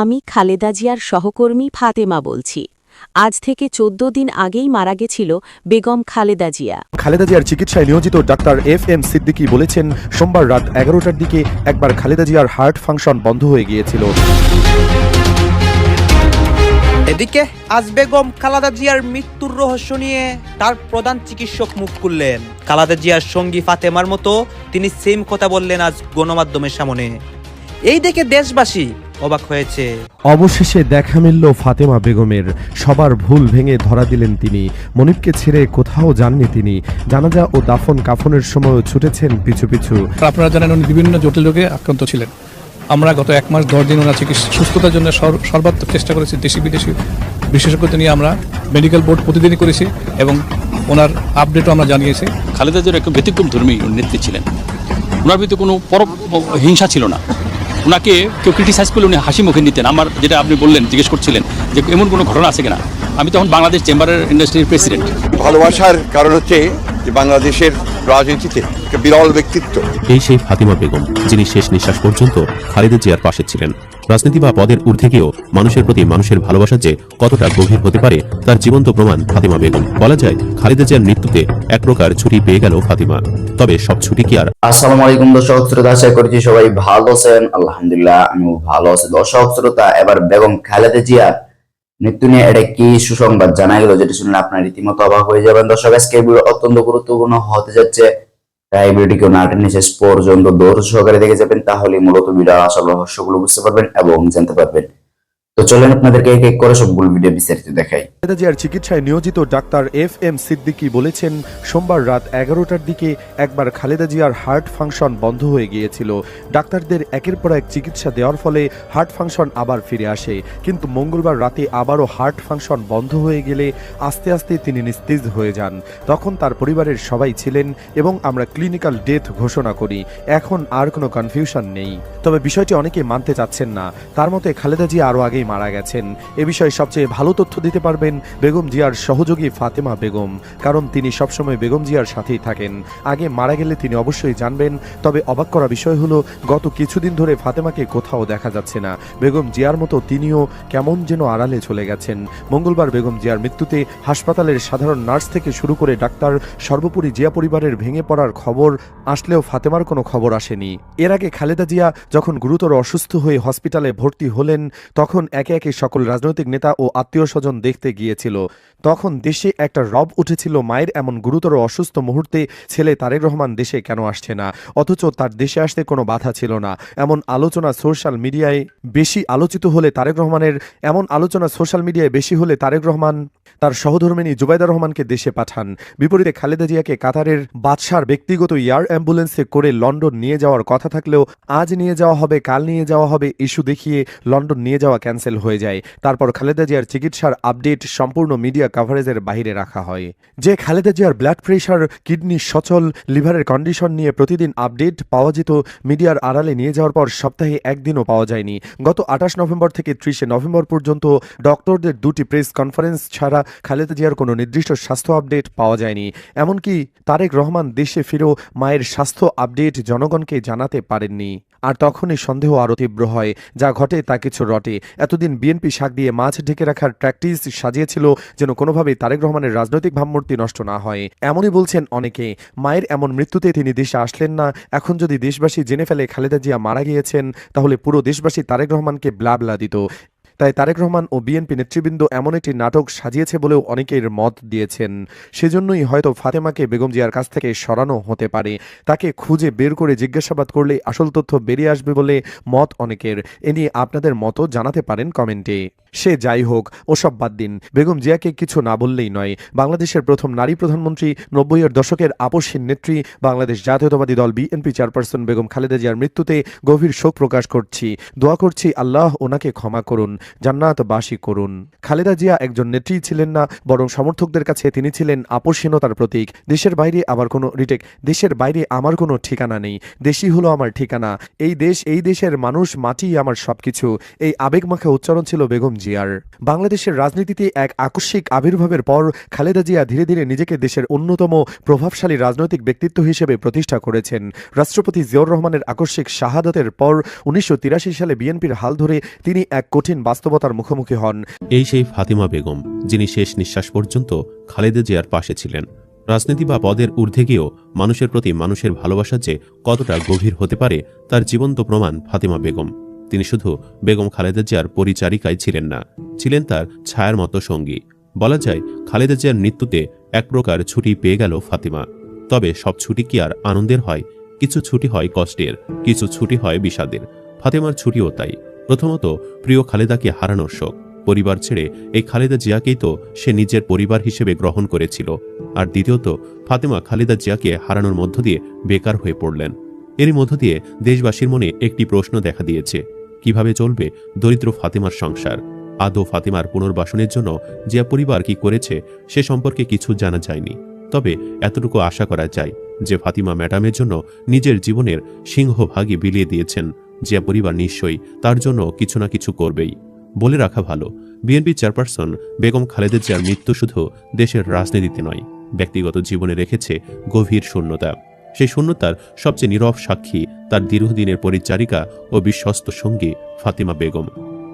আমি খালেদা জিয়ার সহকর্মী ফাতেমা বলছি। আজ থেকে চোদ্দ দিন আগেই মারা গেছিল বেগম খালেদা জিয়া। খালেদা জিয়ার চিকিৎসায় নিয়োজিত ডাক্তার এফ এম সিদ্দিকী বলেছেন সোমবার রাত এগারোটার দিকে একবার খালেদা জিয়ার হার্ট ফাংশন বন্ধ হয়ে গিয়েছিল। এদিকে আজ বেগম খালাদা জিয়ার মৃত্যুর রহস্য নিয়ে তার প্রধান চিকিৎসক মুখ খুললেন। খালাদা জিয়ার সঙ্গী ফাতেমার মতো তিনি সেম কথা বললেন আজ গণমাধ্যমের সামনে। এই দেখে দেশবাসী অবাক হয়েছে। অবশেষে দেখা মিলল ফাতেমা বেগমের। সবার ভুল ভেঙে ধরা দিলেন তিনি। মনিবকে ছেড়ে কোথাও যাননি তিনি। জানাজা ও দাফন কাফনের সময়ও ছুটেছেন পিছু পিছু। আপনারা জানেন উনি বিভিন্ন জটিল রোগে আক্রান্ত ছিলেন। আমরা গত এক মাস দশ দিন ওনার চিকিৎসা সুস্থতার জন্য সর- সর্বাত্মক চেষ্টা করেছি দেশি বিদেশি বিশেষজ্ঞদের নিয়ে আমরা মেডিকেল বোর্ড প্রতিদিনই করেছি এবং ওনার আপডেটও আমরা জানিয়েছি। খালেদা জিয়ার একজন ব্যতিক্রম ধর্মী নেত্রী ছিলেন। ওনার ভিতরে কোনো পর হিংসা ছিল না। ওনাকে কেউ ক্রিটিসাইজ করলে উনি হাসি মুখে নিতেন। আমার যেটা আপনি বললেন জিজ্ঞেস করছিলেন যে এমন কোনো ঘটনা আছে কিনা? আমি তখন বাংলাদেশ চেম্বারের ইন্ডাস্ট্রির প্রেসিডেন্ট ভালোবাসার কারণ হচ্ছে যে বাংলাদেশের রাজনীতিতে একটা বিরল ব্যক্তিত্ব। এই সেই ফাতিমা বেগম যিনি শেষ নিঃশ্বাস পর্যন্ত খালেদা জিয়ার পাশে ছিলেন। রাজনীতি বা পদের ঊর্ধ্বে গিয়েও মানুষের প্রতি মানুষের ভালোবাসা যে কতটা গভীর হতে পারে তার জীবন্ত প্রমাণ ফাতিমা বেগম। বলা যায় খালেদা জিয়ার মৃত্যুতে এক প্রকার ছুটি পেয়ে গেল ফাতিমা। তবে সব ছুটি কি আর আসসালামু আলাইকুম দর্শক, শ্রোতা আশা করছি সবাই ভালো আছেন। আলহামদুলিল্লাহ, আমিও ভালো আছি। দর্শক, শ্রোতা, এবার বেগম খালেদা জিয়া মৃত্যু নিয়ে এটা কি সুসংবাদ জানা গেল যেটা শুনলে আপনার রীতিমতো অবাক হয়ে যাবেন। দর্শক, আজকে ভিডিও অত্যন্ত গুরুত্বপূর্ণ হতে যাচ্ছে। তাই ভিডিওটি কেউ না টেনে শেষ পর্যন্ত দৌড় সহকারে দেখে যাবেন তাহলে মূলত ভিডিওর আসল রহস্যগুলো বুঝতে পারবেন এবং জানতে পারবেন। তো চলেন আপনাদেরকে এক এক করে সবগুলো ভিডিও বিস্তারিত দেখাই। খালেদা চিকিৎসায় নিয়োজিত ডাক্তার এফ এম সিদ্দিকী বলেছেন, সোমবার রাত এগারোটার দিকে একবার খালেদা জিয়ার হার্ট ফাংশন বন্ধ হয়ে গিয়েছিল। ডাক্তারদের একের পর এক চিকিৎসা দেওয়ার ফলে হার্ট ফাংশন আবার ফিরে আসে। কিন্তু মঙ্গলবার রাতে আবারও হার্ট ফাংশন বন্ধ হয়ে গেলে আস্তে আস্তে তিনি নিস্তেজ হয়ে যান। তখন তার পরিবারের সবাই ছিলেন এবং আমরা ক্লিনিক্যাল ডেথ ঘোষণা করি। এখন আর কোনো কনফিউশন নেই। তবে বিষয়টি অনেকে মানতে চাচ্ছেন না। তার মতে খালেদা জিয়া আরও আগেই মারা গেছেন। এ বিষয়ে সবচেয়ে ভালো তথ্য দিতে পারবেন বেগম জিয়ার সহযোগী ফাতেমা বেগম, কারণ তিনি সবসময় বেগম জিয়ার সাথেই থাকেন। আগে মারা গেলে তিনি অবশ্যই জানবেন, তবে অবাক করা বিষয় হলো, গত কিছুদিন ধরে ফাতেমাকে কোথাও দেখা যাচ্ছে না। বেগম জিয়ার মতো তিনিও কেমন যেন আড়ালে চলে গেছেন। মঙ্গলবার বেগম জিয়ার মৃত্যুতে হাসপাতালের সাধারণ নার্স থেকে শুরু করে ডাক্তার, সর্বোপরি জিয়া পরিবারের ভেঙে পড়ার খবর আসলেও ফাতেমার কোনো খবর আসেনি। এর আগে খালেদা জিয়া যখন গুরুতর অসুস্থ হয়ে হসপিটালে ভর্তি হলেন, তখন একে একে সকল রাজনৈতিক নেতা ও আত্মীয় স্বজন দেখতে গিয়েছিল। তখন দেশে একটা রব উঠেছিল, মায়ের এমন গুরুতর অসুস্থ মুহূর্তে ছেলে তারেক রহমান দেশে কেন আসছে না? অথচ তার দেশে আসতে কোনো বাধা ছিল না। এমন আলোচনা সোশ্যাল মিডিয়ায় বেশি আলোচিত হলে তারেক রহমানের, এমন আলোচনা সোশ্যাল মিডিয়ায় বেশি হলে তারেক রহমান তার সহধর্মিনী জুবাইদা রহমানকে দেশে পাঠান। বিপরীতে খালেদা জিয়াকে কাতারের বাদশার ব্যক্তিগত এয়ার অ্যাম্বুলেন্সে করে লন্ডন নিয়ে যাওয়ার কথা থাকলেও, আজ নিয়ে যাওয়া হবে, কাল নিয়ে যাওয়া হবে, ইস্যু দেখিয়ে লন্ডন নিয়ে যাওয়া ক্যান্সেল হয়ে যায়। তারপর খালেদা জিয়ার চিকিৎসার আপডেট সম্পূর্ণ মিডিয়া কাভারেজের বাইরে রাখা হয়। যে খালেদা জিয়ার ব্লাড প্রেশার কিডনি সচল লিভারের কন্ডিশন নিয়ে প্রতিদিন আপডেট পাওয়া যেত, মিডিয়ার আড়ালে নিয়ে যাওয়ার পর সপ্তাহে একদিনও পাওয়া যায়নি। গত আঠাশ নভেম্বর থেকে ত্রিশে নভেম্বর পর্যন্ত ডক্টরদের দুটি প্রেস কনফারেন্স ছাড়া খালেদা জিয়ার কোনো নির্দিষ্ট স্বাস্থ্য আপডেট পাওয়া যায়নি। এমনকি তারেক রহমান দেশে ফিরেও মায়ের স্বাস্থ্য আপডেট জনগণকে জানাতে পারেননি। আর তখনই সন্দেহ আরও তীব্র হয়, যা ঘটে তা কিছু রটে। এতদিন বিএনপি শাক দিয়ে মাছ ঢেকে রাখার প্র্যাকটিস সাজিয়েছিল যেন কোনোভাবেই তারেক রহমানের রাজনৈতিক ভাবমূর্তি নষ্ট না হয়। এমনই বলছেন অনেকে, মায়ের এমন মৃত্যুতে তিনি দেশে আসলেন না, এখন যদি দেশবাসী জেনে ফেলে খালেদা জিয়া মারা গিয়েছেন, তাহলে পুরো দেশবাসী তারেক রহমানকে ব্লাবলা দিত তাই তারেক রহমান ও বিএনপি নেতৃবৃন্দ এমন একটি নাটক সাজিয়েছে বলেও অনেকের মত দিয়েছেন। সেজন্যই হয়তো ফাতেমাকে বেগম জিয়ার কাছ থেকে সরানো হতে পারে। তাকে খুঁজে বের করে জিজ্ঞাসাবাদ করলে আসল তথ্য বেরিয়ে আসবে বলে মত অনেকের। এ নিয়ে আপনাদের মতো জানাতে পারেন কমেন্টে। সে যাই হোক, ওসব বাদ দিন। বেগম জিয়াকে কিছু না বললেই নয়। বাংলাদেশের প্রথম নারী প্রধানমন্ত্রী, নব্বইয়ের দশকের আপসহীন নেত্রী, বাংলাদেশ জাতীয়তাবাদী দল বিএনপি চেয়ারপারসন বেগম খালেদা জিয়ার মৃত্যুতে গভীর শোক প্রকাশ করছি। দোয়া করছি আল্লাহ ওনাকে ক্ষমা করুন জান্নাত বাসী করুন। খালেদা জিয়া একজন নেত্রী ছিলেন না, বরং সমর্থকদের কাছে তিনি ছিলেন আপোষহীনতার প্রতীক। দেশের বাইরে আমার কোনো রিটেক, দেশের বাইরে আমার কোনো ঠিকানা নেই। দেশই হলো আমার ঠিকানা। এই দেশ, এই দেশের মানুষ, মাটি আমার সবকিছু। এই আবেগমাখা উচ্চারণ ছিল বেগম জিয়ার। বাংলাদেশের রাজনীতিতে এক আকস্মিক আবির্ভাবের পর খালেদা জিয়া ধীরে ধীরে নিজেকে দেশের অন্যতম প্রভাবশালী রাজনৈতিক ব্যক্তিত্ব হিসেবে প্রতিষ্ঠা করেছেন। রাষ্ট্রপতি জিয়াউর রহমানের আকস্মিক শাহাদতের পর উনিশশো তিরাশি সালে বিএনপির হাল ধরে তিনি এক কঠিন বাস্তবতার মুখোমুখি হন। এই সেই ফাতিমা বেগম, যিনি শেষ নিঃশ্বাস পর্যন্ত খালেদা জিয়ার পাশে ছিলেন। রাজনীতি বা পদের ঊর্ধ্বে গিয়েও মানুষের প্রতি মানুষের ভালোবাসা যে কতটা গভীর হতে পারে, তার জীবন্ত প্রমাণ ফাতিমা বেগম। তিনি শুধু বেগম খালেদা জিয়ার পরিচারিকাই ছিলেন না, ছিলেন তার ছায়ার মতো সঙ্গী। বলা যায়, খালেদা জিয়ার মৃত্যুতে এক প্রকার ছুটি পেয়ে গেল ফাতিমা। তবে সব ছুটি কি আর আনন্দের হয়? কিছু ছুটি হয় কষ্টের, কিছু ছুটি হয় বিষাদের। ফাতেমার ছুটিও তাই। প্রথমত, প্রিয় খালেদাকে হারানোর শোক। পরিবার ছেড়ে এই খালেদা জিয়াকেই তো সে নিজের পরিবার হিসেবে গ্রহণ করেছিল। আর দ্বিতীয়ত, ফাতেমা খালেদা জিয়াকে হারানোর মধ্য দিয়ে বেকার হয়ে পড়লেন। এরই মধ্য দিয়ে দেশবাসীর মনে একটি প্রশ্ন দেখা দিয়েছে। কীভাবে চলবে দরিদ্র ফাতেমার সংসার? আদৌ ফাতেমার পুনর্বাসনের জন্য জিয়া পরিবার কি করেছে সে সম্পর্কে কিছু জানা যায়নি। তবে এতটুকু আশা করা যায় যে ফাতিমা ম্যাডামের জন্য নিজের জীবনের সিংহভাগই বিলিয়ে দিয়েছেন। জিয়া পরিবার নিশ্চয়ই তার জন্য কিছু না কিছু করবেই। বলে রাখা ভালো, বিএনপি চেয়ারপারসন বেগম খালেদা জিয়ার মৃত্যু শুধু দেশের রাজনীতিতে নয়, ব্যক্তিগত জীবনে রেখেছে গভীর শূন্যতা। সেই শূন্যতার সবচেয়ে নীরব সাক্ষী তার দীর্ঘদিনের পরিচারিকা ও বিশ্বস্ত সঙ্গী ফাতিমা বেগম।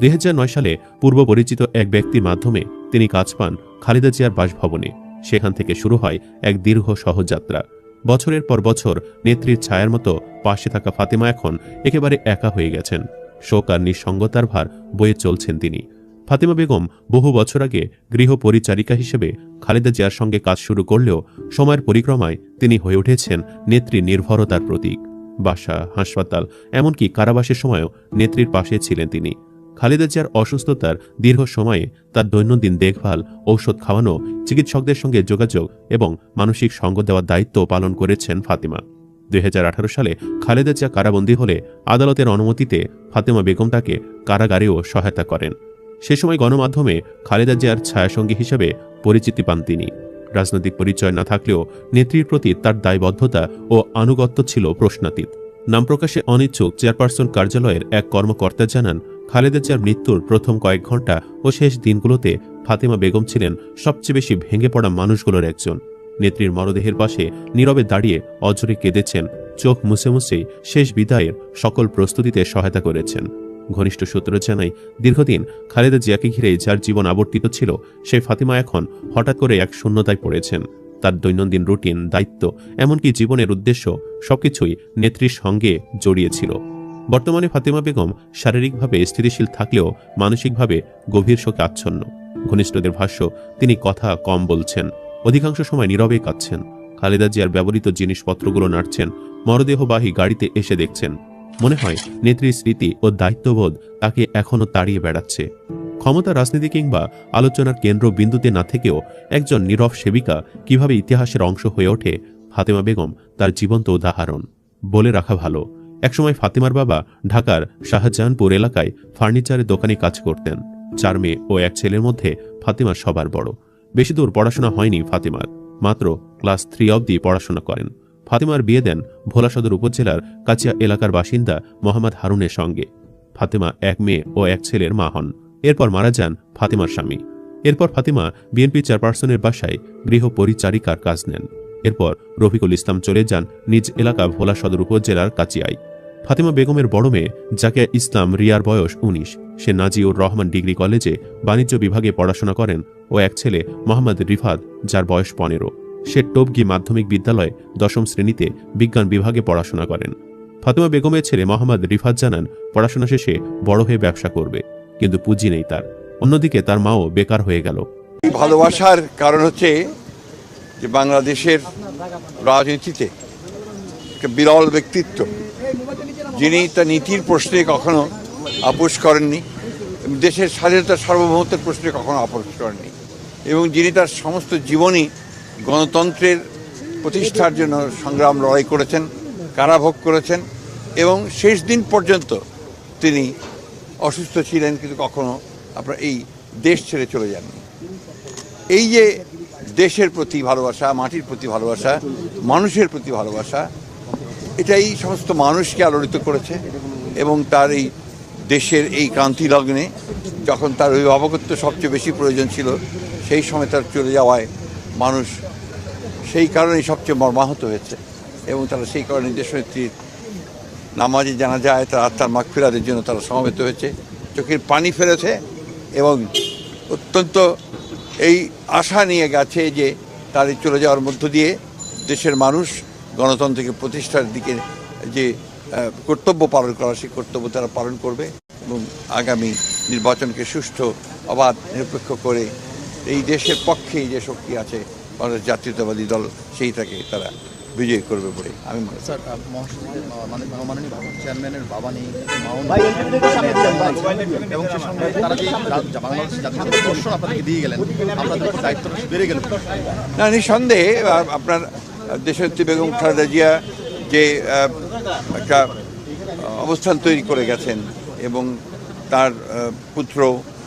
দুই হাজার নয় সালে পূর্ব পরিচিত এক ব্যক্তির মাধ্যমে তিনি কাজ পান খালেদা জিয়ার বাসভবনে। সেখান থেকে শুরু হয় এক দীর্ঘ সহযাত্রা। বছরের পর বছর নেত্রীর ছায়ার মতো পাশে থাকা ফাতেমা এখন একেবারে একা হয়ে গেছেন। শোক আর নিঃসঙ্গতার ভার বয়ে চলছেন তিনি। ফাতেমা বেগম বহু বছর আগে গৃহ পরিচারিকা হিসেবে খালেদা জিয়ার সঙ্গে কাজ শুরু করলেও সময়ের পরিক্রমায় তিনি হয়ে উঠেছেন নেত্রী নির্ভরতার প্রতীক। বাসা, হাসপাতাল, এমনকি কারাবাসের সময়ও নেত্রীর পাশে ছিলেন তিনি। খালেদা জিয়ার অসুস্থতার দীর্ঘ সময়ে তার দৈনন্দিন দেখভাল, ঔষধ খাওয়ানো, চিকিৎসকদের সঙ্গে যোগাযোগ এবং মানসিক সঙ্গ দেওয়ার দায়িত্ব পালন করেছেন ফাতিমা। দুই হাজার আঠারো সালে খালেদা জিয়া কারাবন্দী হলে আদালতের অনুমতিতে ফাতেমা বেগম তাকে কারাগারেও সহায়তা করেন। সে সময় গণমাধ্যমে খালেদা জিয়ার ছায়াসঙ্গী হিসেবে পরিচিতি পান তিনি। রাজনৈতিক পরিচয় না থাকলেও নেত্রীর প্রতি তার দায়বদ্ধতা ও আনুগত্য ছিল প্রশ্নাতীত। নাম প্রকাশে অনিচ্ছুক চেয়ারপারসন কার্যালয়ের এক কর্মকর্তা জানান, খালেদা জিয়ার মৃত্যুর প্রথম কয়েক ঘণ্টা ও শেষ দিনগুলোতে ফাতেমা বেগম ছিলেন সবচেয়ে বেশি ভেঙে পড়া মানুষগুলোর একজন। নেত্রীর মরদেহের পাশে নীরবে দাঁড়িয়ে অজরে কেঁদেছেন, চোখ মুছে মুছে শেষ বিদায়ের সকল প্রস্তুতিতে সহায়তা করেছেন। ঘনিষ্ঠ সূত্র জানাই দীর্ঘদিন খালেদা জিয়াকে ঘিরে যার জীবন আবর্তিত ছিল সেই ফাতিমা এখন হঠাৎ করে এক শূন্যতায় পড়েছেন। তার দৈনন্দিন রুটিন, দায়িত্ব, এমনকি জীবনের উদ্দেশ্য সবকিছুই নেত্রীর সঙ্গে জড়িয়েছিল। বর্তমানে ফাতেমা বেগম শারীরিকভাবে স্থিতিশীল থাকলেও মানসিকভাবে গভীর শোকে আচ্ছন্ন। ঘনিষ্ঠদের ভাষ্য, তিনি কথা কম বলছেন, অধিকাংশ সময় নীরবে কাঁদছেন। খালেদা জিয়ার ব্যবহৃত জিনিসপত্রগুলো নাড়ছেন, মরদেহবাহী গাড়িতে এসে দেখছেন। মনে হয় নেত্রীর স্মৃতি ও দায়িত্ববোধ তাকে এখনও তাড়িয়ে বেড়াচ্ছে। ক্ষমতা রাজনীতি কিংবা আলোচনার কেন্দ্রবিন্দুতে না থেকেও একজন নীরব সেবিকা কীভাবে ইতিহাসের অংশ হয়ে ওঠে ফাতেমা বেগম তার জীবন্ত উদাহরণ। বলে রাখা ভালো, একসময় ফাতেমার বাবা ঢাকার শাহজাহানপুর এলাকায় ফার্নিচারের দোকানে কাজ করতেন। চার মেয়ে ও এক ছেলের মধ্যে ফাতেমা সবার বড়। বেশি দূর পড়াশোনা হয়নি ফাতিমার, মাত্র ক্লাস থ্রি অবধি পড়াশোনা করেন। ফাতিমার বিয়ে দেন ভোলা সদর উপজেলার কাচিয়া এলাকার বাসিন্দা মোহাম্মদ হারুনের সঙ্গে। ফাতেমা এক মেয়ে ও এক ছেলের মা হন। এরপর মারা যান ফাতেমার স্বামী। এরপর ফাতেমা বিএনপি চেয়ারপারসনের বাসায় গৃহ পরিচারিকার কাজ নেন। এরপর রফিকুল ইসলাম চলে যান নিজ এলাকা ভোলা সদর উপজেলার কাচিয়ায় ফাতেমা বেগমের বড় মেয়ে জাকিয়া ইসলাম রিয়ার বয়স উনিশ। সে নাজিউর রহমান ডিগ্রি কলেজে বাণিজ্য বিভাগে পড়াশোনা করেন ও এক ছেলে মোহাম্মদ রিফাত, যার বয়স পনেরো। সে টোপগি মাধ্যমিক বিদ্যালয়ে দশম শ্রেণীতে বিজ্ঞান বিভাগে পড়াশোনা করেন। ফাতিমা বেগমের ছেলে মোহাম্মদ রিফাত জানান, পড়াশোনা শেষে বড় হয়ে ব্যবসা করবে, কিন্তু পুঁজি নেই তার। অন্যদিকে তার মাও বেকার হয়ে গেল। ভালোবাসার কারণ হচ্ছে যে বাংলাদেশের রাজনীতিতে বিরল ব্যক্তিত্ব। যিনি তার নীতির প্রশ্নে কখনো আপোষ করেননি, দেশের স্বাধীনতা সার্বভৌমত্বের প্রশ্নে কখনো আপোষ করেননি এবং যিনি তার সমস্ত জীবনই গণতন্ত্রের প্রতিষ্ঠার জন্য সংগ্রাম লড়াই করেছেন, কারাভোগ করেছেন এবং শেষ দিন পর্যন্ত তিনি অসুস্থ ছিলেন কিন্তু কখনো আপনার এই দেশ ছেড়ে চলে যাননি। এই যে দেশের প্রতি ভালোবাসা, মাটির প্রতি ভালোবাসা, মানুষের প্রতি ভালোবাসা এটা এই সমস্ত মানুষকে আলোড়িত করেছে এবং তার এই দেশের এই ক্রান্তি লগ্নে যখন তার অভিভাবকত্ব সবচেয়ে বেশি প্রয়োজন ছিল, সেই সময় তার চলে যাওয়ায় মানুষ সেই কারণেই সবচেয়ে মর্মাহত হয়েছে এবং তারা সেই কারণে দেশনেত্রীর নামাজে জানা যায় তার আত্মার মাগফিরাতের জন্য তারা সমবেত হয়েছে। চোখের পানি ফেলেছে এবং অত্যন্ত এই আশা নিয়ে গেছে যে তার চলে যাওয়ার মধ্য দিয়ে দেশের মানুষ গণতন্ত্রকে প্রতিষ্ঠার দিকে যে কর্তব্য পালন করা, সেই কর্তব্য তারা পালন করবে এবং আগামী নির্বাচনকে সুষ্ঠু, অবাধ, নিরপেক্ষ করে এই দেশের পক্ষেই যে শক্তি আছে বাংলাদেশ জাতীয়তাবাদী দল সেইটাকে তারা বিজয়ী করবে বলে আমি মনে করি। স্যার আহ, মহাসচিবের আহ, মানে মহামাননীয় চেয়ারম্যানের বাবা নেই এবং সে সঙ্গে তারা যে জা- জা- বাংলাদেশ জাতীয় দর্শন আপনাদেরকে দিয়ে গেলেন আপনাদের দায়িত্বটা বেড়ে গেল। না নিঃসন্দেহে আপনার দেশনেত্রী বেগম খালেদা জিয়া যে একটা অবস্থান তৈরি করে গেছেন এবং তার পুত্র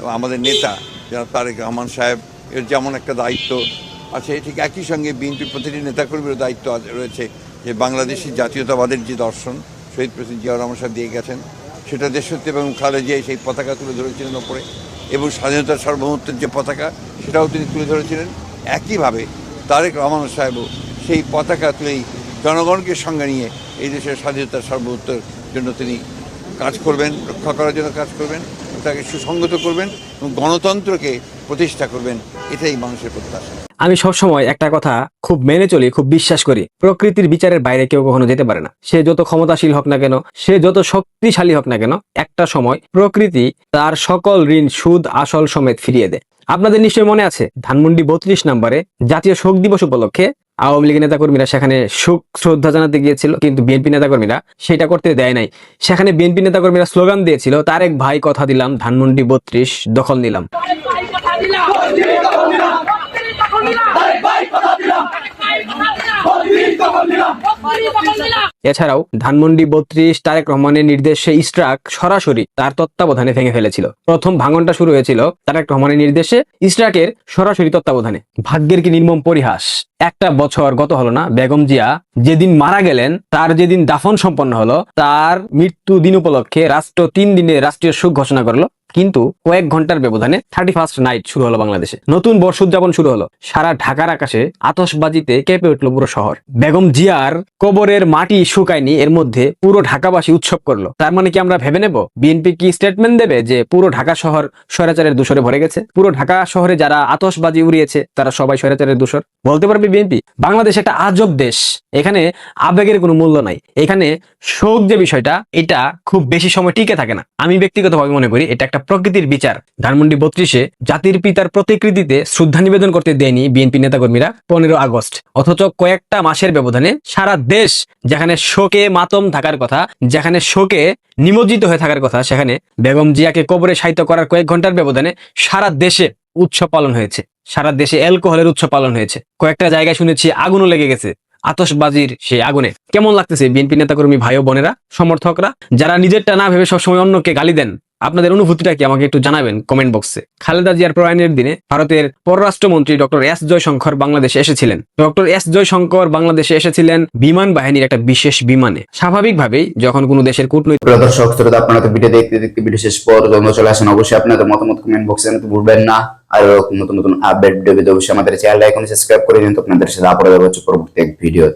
আমাদের নেতা যারা তারেক রহমান সাহেব এর যেমন একটা দায়িত্ব আছে, ঠিক একই সঙ্গে বিএনপি প্রতিটি নেতাকর্মীরও দায়িত্ব রয়েছে যে বাংলাদেশি জাতীয়তাবাদের যে দর্শন শহীদ প্রেসিডেন্ট জিয়াউর রহমান সাহেব দিয়ে গেছেন, সেটা দেশত্ব এবং খালেদা জিয়া সেই পতাকা তুলে ধরেছিলেন ওপরে এবং স্বাধীনতার সার্বভৌমত্বের যে পতাকা সেটাও তিনি তুলে ধরেছিলেন। একইভাবে তারেক রহমান সাহেবও সেই পতাকা তুলেই জনগণকে সঙ্গে নিয়ে এই দেশের স্বাধীনতার সার্বভৌমত্বের জন্য তিনি কাজ করবেন, রক্ষা করার জন্য কাজ করবেন। তাকে সুসংগত করবেন এবং গণতন্ত্রকে প্রতিষ্ঠা করবেন, এটাই মানুষের প্রত্যাশা। আমি সবসময় একটা কথা খুব মেনে চলি, খুব বিশ্বাস করি, প্রকৃতির বিচারের বাইরে কেউ কখনো যেতে পারে না। সে যত ক্ষমতাশীল হোক না কেন, সে যত শক্তিশালী হোক না কেন, একটা সময় প্রকৃতি তার সকল ঋণ, সুদ, আসল সমেত ফিরিয়ে দেয়। আপনাদের নিশ্চয়ই মনে আছে, ধানমন্ডি বত্রিশ নম্বরে জাতীয় শোক দিবস উপলক্ষে আওয়ামী লীগের নেতাকর্মীরা সেখানে শোক শ্রদ্ধা জানাতে গিয়েছিল, কিন্তু বিএনপি নেতাকর্মীরা সেটা করতে দেয় নাই। সেখানে বিএনপি নেতাকর্মীরা স্লোগান দিয়েছিল তার এক ভাই, কথা দিলাম, ধানমন্ডি বত্রিশ, দখল নিলাম। এছাড়াও ধানমন্ডি বত্রিশ তারেক রহমানের নির্দেশে ইস্ট্রাক সরাসরি তার তত্ত্বাবধানে ভেঙে ফেলেছিল। প্রথম ভাঙনটা শুরু হয়েছিল তারেক রহমানের নির্দেশে ইস্ট্রাকের সরাসরি তত্ত্বাবধানে। ভাগ্যের কি নির্মম পরিহাস? একটা বছর গত হলো না, বেগম জিয়া যেদিন মারা গেলেন, তার যেদিন দাফন সম্পন্ন হলো, তার মৃত্যু দিন উপলক্ষে রাষ্ট্র তিন দিনে রাষ্ট্রীয় সুখ ঘোষণা করল। কিন্তু কয়েক ঘণ্টার ব্যবধানে থার্টি ফার্স্ট নাইট শুরু হলো বাংলাদেশে। নতুন বর্ষ উদযাপন শুরু হলো। সারা ঢাকার আকাশে আতশবাজিতে কেঁপে উঠল পুরো শহর। বেগম জিয়ার কবরের মাটি শুকায়নি, এর মধ্যে পুরো ঢাকাবাসী উৎসব করল। তার মানে কি আমরা ভেবে নেব? বিএনপি কি স্টেটমেন্ট দেবে যে পুরো ঢাকা শহর স্বৈরাচারের দূষরে ভরে গেছে? পুরো ঢাকা শহরে যারা আতশবাজি উড়িয়েছে, তারা সবাই স্বৈরাচারের দূষর। বলতে পারবে বিএনপি? বাংলাদেশ একটা আজব দেশ। এখানে আবেগের কোনো মূল্য নাই। এখানে শোক যে বিষয়টা, এটা খুব বেশি সময় টিকে থাকে না। আমি ব্যক্তিগতভাবে মনে করি এটা একটা প্রকৃতির বিচার। ধানমন্ডি বত্রিশে জাতির পিতার প্রতিকৃতিতে শ্রদ্ধা নিবেদন করতে দেয়নি বিএনপি নেতাকর্মীরা পনেরো আগস্ট। অথচ কয়েকটা মাসের ব্যবধানে সারা দেশ যেখানে শোকে মাতম থাকার কথা, যেখানে শোকে নিমজ্জিত হয়ে থাকার কথা, সেখানে বেগম জিয়াকে কবরে সাহিত্য করার কয়েক ঘণ্টার ব্যবধানে সারা দেশে উৎসব পালন হয়েছে। সারা দেশে অ্যালকোহলের উৎসব পালন হয়েছে। কয়েকটা জায়গায় শুনেছি আগুনও লেগে গেছে। আতসবাজির সেই আগুনে। কেমন লাগতেছে বিএনপি নেতাকর্মী ভাই বোনেরা, সমর্থকরা, যারা নিজেরটা না ভেবে সবসময় অন্যকে গালি দেন? আপনাদের অনুভূতিটা কি আমাকে একটু জানাবেন কমেন্ট বক্সে খালেদা জিয়ার প্রয়াণের দিনে ভারতের পররাষ্ট্রমন্ত্রী ডক্টর এস জয়শঙ্কর বাংলাদেশে এসেছিলেন। ডক্টর এস জয়শঙ্কর বাংলাদেশে এসেছিলেন বিমান বাহিনীর একটা বিশেষ বিমানে। স্বাভাবিকভাবেই যখন কোনো দেশের কূটনৈতিক দর্শক শ্রোতা ভিডিও দেখতে দেখতে ভিডিও শেষ পর্যন্ত চলে আসেন। অবশ্যই আপনাদের মতামত কমেন্ট বক্সে জানাতে ভুলবেন না। আর নতুন নতুন আপডেট ভিডিও অবশ্যই আমাদের চ্যানেলটা এখন সাবস্ক্রাইব করে দিন তো আপনাদের সাথে আবার দেখা হচ্ছে পরবর্তী এক ভিডিওতে